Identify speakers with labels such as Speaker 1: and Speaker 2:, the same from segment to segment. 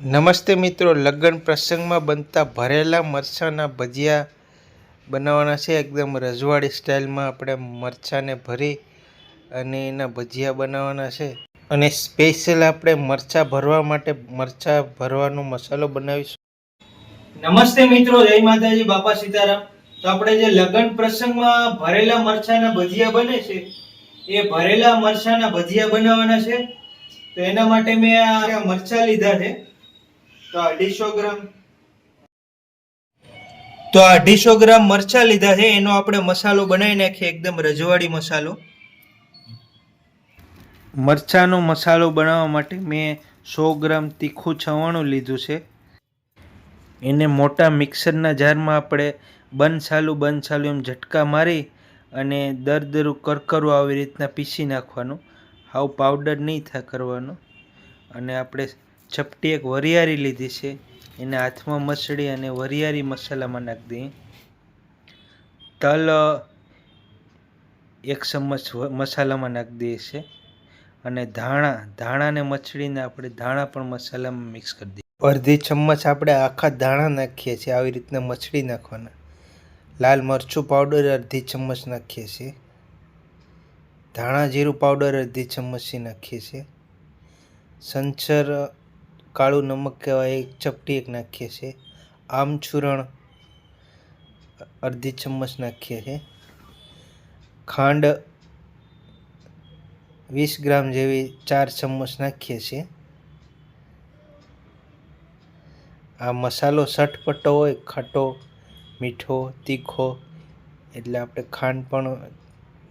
Speaker 1: નમસ્તે મિત્રો, લગ્ન પ્રસંગમાં બનતા ભરેલા મરચાંના ભજીયા બનાવવાના છે. એકદમ રજવાડી સ્ટાઇલમાં આપણે મરચાંને ભરી અને એના ભજીયા બનાવવાના છે. અને સ્પેશિયલ આપણે મરચાં ભરવા માટે મરચાં ભરવાનો મસાલો બનાવીશું. નમસ્તે મિત્રો, જય માતાજી, બાપા સીતારામ. તો આપણે જે લગ્ન પ્રસંગમાં ભરેલા મરચાંના ભજીયા બને છે, એ ભરેલા મરચાંના ભજીયા બનાવવાના છે. તો એના માટે મેં આ મરચાં લીધા છે. તો અઢીસો ગ્રામ. તો અઢીસો ગ્રામ મરચા લીધા છે. એનો આપણે મસાલો બનાવી નાખીએ, એકદમ રજવાડી મસાલો. મરચાનો મસાલો બનાવવા માટે મેં સો ગ્રામ તીખું છવાણું લીધું છે. એને મોટા મિક્સરના જારમાં આપણે બંધ ચાલુ એમ ઝટકા મારી અને દરદરું કરકરું આવી રીતના પીસી નાખવાનું. હાવ પાવડર નહીં થાય કરવાનો. અને આપણે ચપટી એક વરિયાળી લીધી છે. એને હાથમાં મસળી અને વરિયાળી મસાલામાં નાખી દઈએ. તલ એક ચમચ મસાલામાં નાખી દઈએ છે. અને ધાણા ધાણાને મચળીને આપણે ધાણા પણ મસાલામાં મિક્સ કરી દઈએ. અડધી ચમચ આપણે આખા ધાણા નાખીએ છીએ, આવી રીતના મછળી નાખવાના. લાલ મરચું પાવડર અડધી ચમચ નાખીએ છીએ. ધાણા જીરું પાવડર અડધી ચમચથી નાખીએ છીએ. સંચર કાળું નમક કહેવાય, એક ચપટી એક નાખીએ છીએ. આમચૂરણ અડધી ચમચ નાખીએ છીએ. ખાંડ વીસ ગ્રામ જેવી ચાર ચમચ નાખીએ છીએ. આ મસાલો સટપટો હોય, ખાટો, મીઠો, તીખો, એટલે આપણે ખાંડ પણ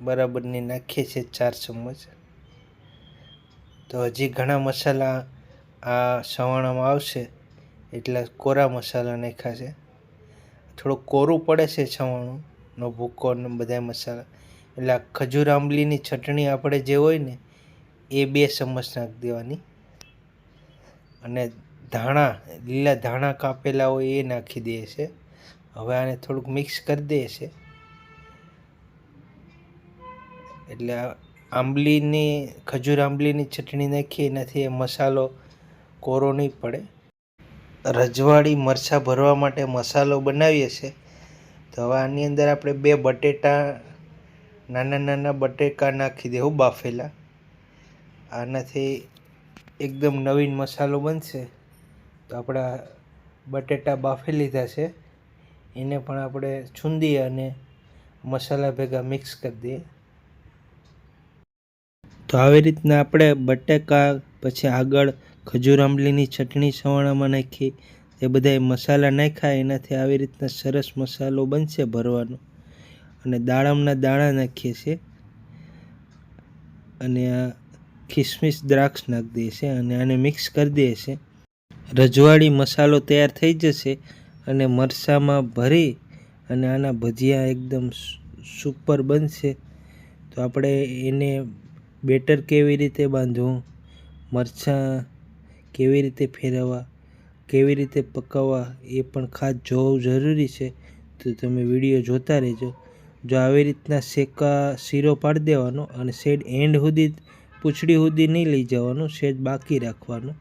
Speaker 1: બરાબરની નાખીએ છીએ ચાર ચમચ. તો હજી ઘણા મસાલા આ સવાણામાં આવશે એટલે કોરા મસાલા નાખ્યા છે. થોડું કોરું પડે છે છવાણુંનો ભૂકો ને બધા મસાલા. એટલે આ ખજૂર આંબલીની ચટણી આપણે જે હોય ને, એ બે ચમચ નાખી દેવાની. અને ધાણા, લીલા ધાણા કાપેલા હોય એ નાખી દઈએ છે. હવે આને થોડુંક મિક્સ કરી દઈએ છે. એટલે આંબલીની, ખજૂર આંબલીની ચટણી નાખીએ એનાથી એ મસાલો કોરો નહીં પડે. રજવાડી, મરચાં ભરવા માટે મસાલો બનાવીએ છીએ. તો હવે આની અંદર આપણે બે બટેટા, નાના નાના બટેકા નાખી દેવું બાફેલા. આનાથી એકદમ નવીન મસાલો બનશે. તો આપણા બટેટા બાફી લીધા છે. એને પણ આપણે છૂંદી અને મસાલા ભેગા મિક્સ કરી દઈએ. તો આવી રીતના આપણે બટેકા, પછી આગળ ખજૂર આંબલીની ચટણી સવાણામાં નાખી એ બધાએ મસાલા નાખ્યા. એનાથી આવી રીતના સરસ મસાલો બનશે ભરવાનો. અને દાડમના દાણા નાખીએ છીએ. અને આ ખિસમિસ દ્રાક્ષ નાખી દઈએ છીએ અને આને મિક્સ કરી દઈએ છીએ. રજવાડી મસાલો તૈયાર થઈ જશે અને મરસામાં ભરી અને આના ભજીયા એકદમ સુપર બનશે. તો આપણે એને બેટર કેવી રીતે બાંધવું? મરચાં કેવી રીતે ફેરવવા, કેવી રીતે પકાવવા એ પણ ખાસ જોવું જરૂરી છે. તો તમે વીડિયો જોતા રહેજો. જો આવી રીતના શેકા શીરો પાડી દેવાનો અને શેડ એન્ડ સુધી પૂંછડી સુધી નહીં લઈ જવાનું, શેડ બાકી રાખવાનું.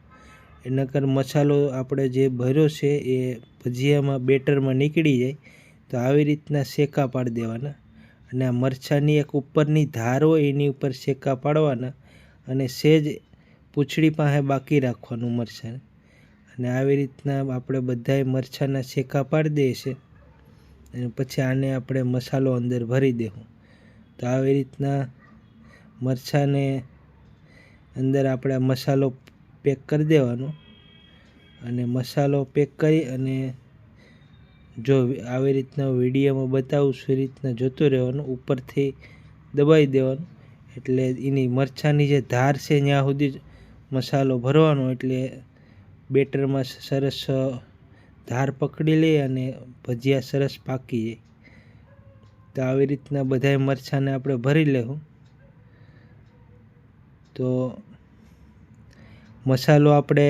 Speaker 1: એના કર મસાલો આપણે જે ભર્યો છે એ ભજીયામાં બેટરમાં નીકળી જાય, તો આવી રીતના શેકા પાડી દેવાના. અને આ મરચાંની એક ઉપરની ધાર હોય એની ઉપર શેકા પાડવાના. અને સેજ પૂંછડી પાસે બાકી રાખવાનું મરચાં. અને આવી રીતના આપણે બધાય મરચાંના શેકા પાડી દઈએ છે અને પછી આને આપણે મસાલો અંદર ભરી દેવું. તો આવી રીતના મરચાંને અંદર આપણે મસાલો પેક કરી દેવાનો. અને મસાલો પેક કરી અને જો આવી રીતના વિડીયોમાં બતાવું છું એ રીતના જોતું રહેવાનું. ઉપરથી દબાવી દેવાનું. એટલે એની મરચાંની જે ધાર છે ત્યાં સુધી મસાલો ભરવાનો એટલે બેટરમાં સરસ ધાર પકડી લે અને ભજીયા સરસ પાકી જાય. તો આવી રીતના બધાય મરચાંને આપણે ભરી લેવું તો મસાલો આપણે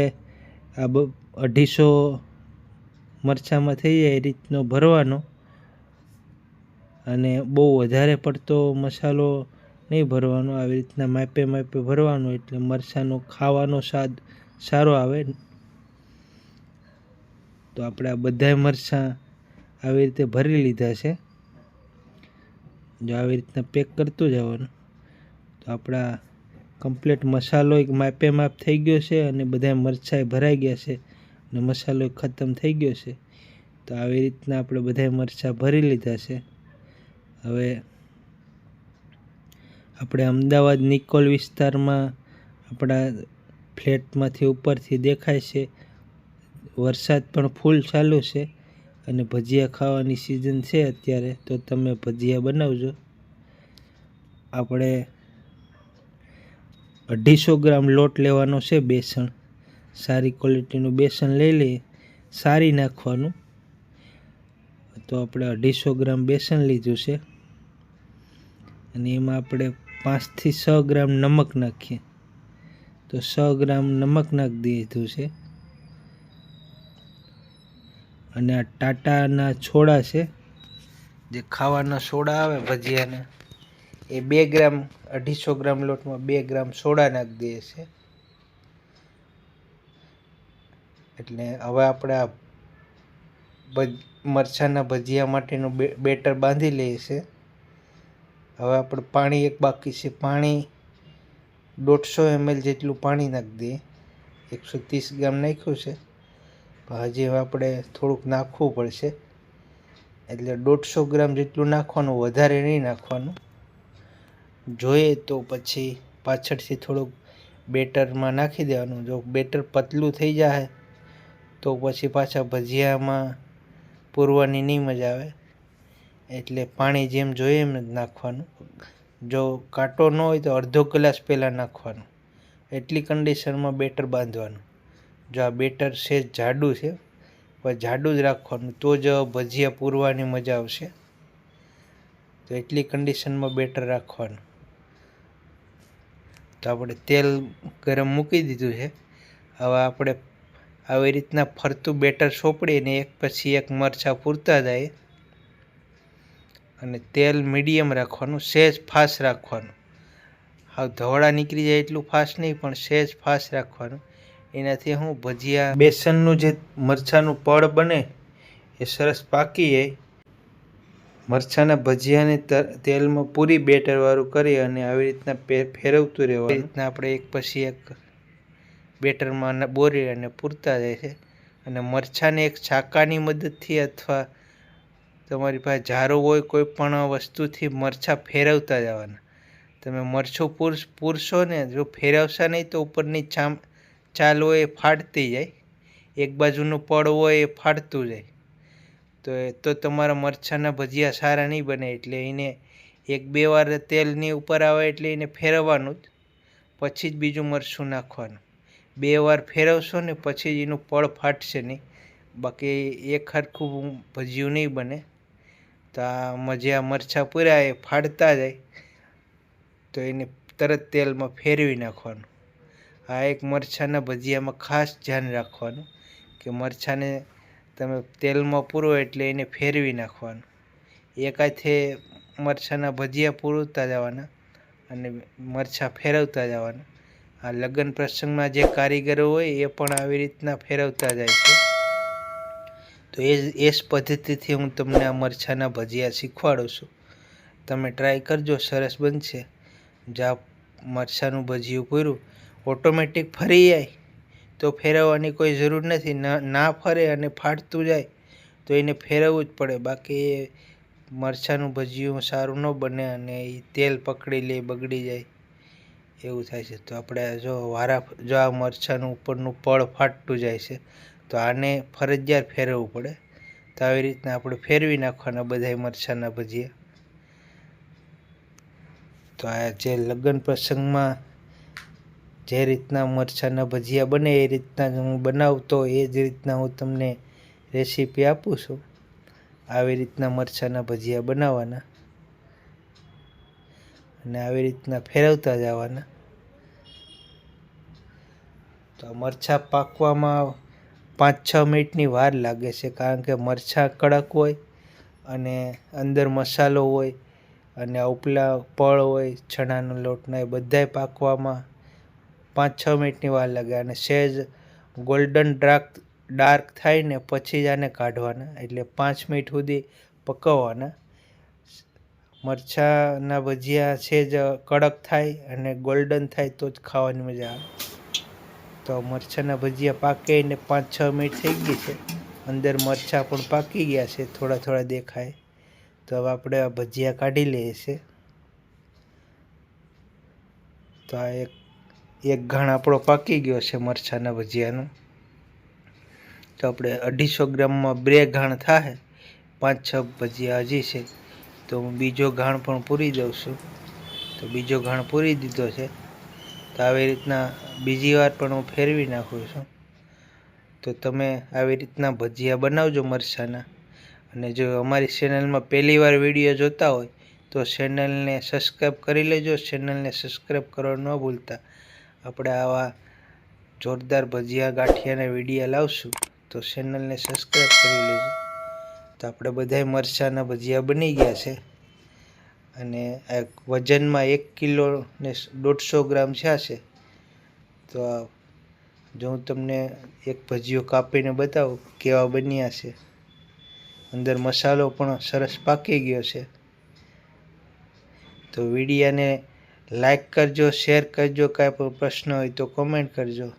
Speaker 1: આ અઢીસો મરચાંમાં થઈ જાય એ રીતનો ભરવાનો. અને બહુ વધારે પડતો મસાલો નહીં ભરવાનો આવી રીતના માપે માપે ભરવાનો એટલે મરચાંનો ખાવાનો સ્વાદ સારો આવે. તો આપણે આ બધાય મરચાં આવી રીતે ભરી લીધા છે. જો આવી રીતના પેક કરતું જવાનું તો આપણા કમ્પ્લીટ મસાલો એક માપે માપ થઈ ગયો છે અને બધા મરચાંય ભરાઈ ગયા છે અને મસાલો ખતમ થઈ ગયો છે. તો આવી રીતના આપણે બધા મરચાં ભરી લીધા છે. હવે આપણે અમદાવાદ નિકોલ વિસ્તારમાં આપણા ફ્લેટમાંથી ઉપરથી દેખાય છે. વરસાદ પણ ફૂલ ચાલુ છે અને ભજીયા ખાવાની સિઝન છે અત્યારે, તો તમે ભજીયા બનાવજો. આપણે અઢીસો ગ્રામ લોટ લેવાનો છે બેસણ. સારી ક્વોલિટીનું બેસન લઈ લઈએ, સારી નાખવાનું. તો આપણે અઢીસો ગ્રામ બેસન લીધું છે. અને એમાં આપણે પાંચથી છ ગ્રામ નમક નાખીએ. તો સો ગ્રામ નમક નાખી દીધું છે. અને આ ટાટાના છોડા છે, જે ખાવાના સોડા આવે ભજીયાના, એ બે ગ્રામ, અઢીસો ગ્રામ લોટમાં બે ગ્રામ સોડા નાખી દઈએ છે. એટલે હવે આપણે આ ભજ, મરચાંના ભજીયા માટેનું બેટર બાંધી લઈએ છે. હવે આપણે પાણી એક બાકી છે. પાણી દોઢસો એમએલ જેટલું પાણી નાખી દઈએ. એકસો ત્રીસ ગ્રામ નાખ્યું છે. હજી હવે આપણે થોડુંક નાખવું પડશે. એટલે દોઢસો ગ્રામ જેટલું નાખવાનું, વધારે નહીં નાખવાનું. જોઈએ તો પછી પાછળથી થોડુંક બેટરમાં નાખી દેવાનું. જો બેટર પતલું થઈ જાય તો પછી પાછા ભજીયામાં પૂરવાની નહીં મજા આવે. એટલે પાણી જેમ જોઈએ એમ જ નાખવાનું. જો કાંટો ન હોય તો અડધો ગ્લાસ પહેલાં નાખવાનું. એટલી કન્ડિશનમાં બેટર બાંધવાનું. જો આ બેટર છે જાડું છે પણ જાડું જ રાખવાનું. તો જ ભજીયા પૂરવાની મજા આવશે. તો એટલી કન્ડિશનમાં બેટર રાખવાનું. તો આપણે તેલ ગરમ મૂકી દીધું છે. હવે આપણે આવી રીતના ફરતું બેટર સોંપડીને એક પછી એક મરચાં પૂરતા જાય. અને તેલ મીડિયમ રાખવાનું સહેજ ફાસ્ટ રાખવાનું. હા ધોળા નીકળી જાય એટલું ફાસ્ટ નહીં, પણ સહેજ ફાસ્ટ રાખવાનું. એનાથી હું ભજીયા, બેસનનું જે મરચાંનું પડ બને, એ સરસ પાકી જાય. મરચાંના ભજીયાને તેલમાં પૂરી બેટરવાળું કરી અને આવી રીતના ફેરવતું રહેવાનું. રીતના આપણે એક પછી એક બેટરમાં બોરી અને પૂરતા જાય છે. અને મરચાંને એક છાકાની મદદથી અથવા તમારી પાસે જારો હોય, કોઈ પણ વસ્તુથી મરચાં ફેરવતા જવાના. તમે મરછો પૂર, પૂરશો ને, જો ફેરવશા નહીં તો ઉપરની ચામ ચાલ હોય એ ફાટતી જાય. એક બાજુનું પડ હોય એ ફાટતું જાય. તો એ, તો તમારા મરચાંના ભજીયા સારા નહીં બને એટલે એને એક બે વાર તેલની ઉપર આવે એટલે એને ફેરવવાનું જ. પછી જ બીજું મરચું નાખવાનું. બે વાર ફેરવશો ને, પછી જ એનું પળ ફાટશે નહીં. બાકી એક હરખું ભજીયું નહીં બને. તો આ જે આ મરચાં પૂર્યા એ ફાડતા જાય. તો એને તરત તેલમાં ફેરવી નાખવાનું. આ એક મરચાંના ભજીયામાં ખાસ ધ્યાન રાખવાનું કે મરચાંને તમે તેલમાં પૂરો એટલે એને ફેરવી નાખવાનું. એક હાથે મરચાંના ભજીયા પૂરતા જવાના અને મરચાં ફેરવતા જવાના. આ લગ્ન પ્રસંગમાં જે કારીગરો હોય એ પણ આવી રીતના ફેરવતા જાય છે. તો એ જ એ જ પદ્ધતિથી હું તમને આ મરચાંના ભજીયા શીખવાડું છું. તમે ટ્રાય કરજો, સરસ બનશે. જ્યાં મરચાંનું ભજીયું પૂરું ઓટોમેટિક ફરી જાય. તો ફેરવવાની કોઈ જરૂર નથી. ના ફરે અને ફાટતું જાય, તો એને ફેરવવું જ પડે. બાકી એ મરચાંનું ભજીયું સારું ન બને અને એ તેલ પકડી લે, બગડી જાય. એવું થાય છે. તો આપણે જો વારા, જો આ મરચાંનું ઉપરનું પળ ફાટતું જાય છે તો આને ફરજિયાત ફેરવવું પડે. તો આવી રીતના આપણે ફેરવી નાખવાના બધાય મરચાંના ભજીયા. તો આ જે લગ્ન પ્રસંગમાં જે રીતના મરચાંના ભજીયા બને, એ રીતના હું બનાવતો, એ જ રીતના હું તમને રેસીપી આપું છું. આવી રીતના મરચાંના ભજીયા બનાવવાના અને આવી રીતના ફેરવતા જવાના. તો મરચાં પાકવામાં પાંચ છ મિનિટની વાર લાગે છે, કારણ કે મરચાં કડક હોય અને અંદર મસાલો હોય અને ઉપલા પળ હોય, ચણાના લોટના એ બધાય પાકવામાં પાંચ છ મિનિટની વાર લાગે અને સહેજ ગોલ્ડન ડ્રાક, ડાર્ક થાય ને પછી જ આને કાઢવાના, એટલે પાંચ મિનિટ સુધી પકવવાના. મરચાંના ભજીયા છે જ કડક થાય અને ગોલ્ડન થાય તો જ ખાવાની મજા આવે. તો મરચાંના ભજીયા પાકે ને પાંચ છ મિનિટ થઈ ગઈ છે. અંદર મરચાં પણ પાકી ગયા છે, થોડા થોડા દેખાય. તો હવે આપણે આ ભજીયા કાઢી લઈએ છીએ. તો આ એક એક ઘણ આપણો પાકી ગયો છે મરચાંના ભજીયાનો. તો આપણે અઢીસો ગ્રામમાં બે ઘાણ થાય પાંચ છ ભજીયા હજી છે. તો હું બીજો ઘાણ પણ પૂરી દઉં છું. તો બીજો ઘાણ પૂરી દીધો છે. તો આવી રીતના બીજી વાર પણ હું ફેરવી નાખું છું. તો તમે આવી રીતના ભજીયા બનાવજો મરસાના અને જો અમારી ચેનલમાં પહેલી વાર વીડિયો જોતા હોય, તો ચેનલને સબસ્ક્રાઈબ કરી લેજો. ચેનલને સબસ્ક્રાઈબ કરવા ન ભૂલતા. આપણે આવા જોરદાર ભજીયા, ગાંઠિયાના વિડીયા લાવશું, તો ચેનલને સબસ્ક્રાઈબ કરી લેજો. તો આપણે બધાય મરસાના ભજીયા બની ગયા છે. અને આ વજનમાં એક કિલો ને દોઢસો ગ્રામ છે તો આ જો હું તમને એક ભજીયો કાપીને બતાવું, કેવા બન્યા છે. અંદર મસાલો પણ સરસ પાકી ગયો છે. તો વિડીયાને લાઈક કરજો, શેર કરજો, કાંઈ પણ પ્રશ્ન હોય તો કોમેન્ટ કરજો.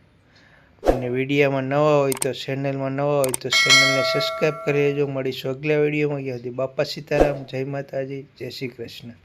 Speaker 1: અને વિડીયામાં નવા હોય તો ચેનલમાં નવા હોય તો ચેનલને સબસ્ક્રાઈબ કરી લેજો મળીશું અગલા વિડીયોમાં. ગયા બાપા સીતારામ. જય માતાજી. જય શ્રી કૃષ્ણ.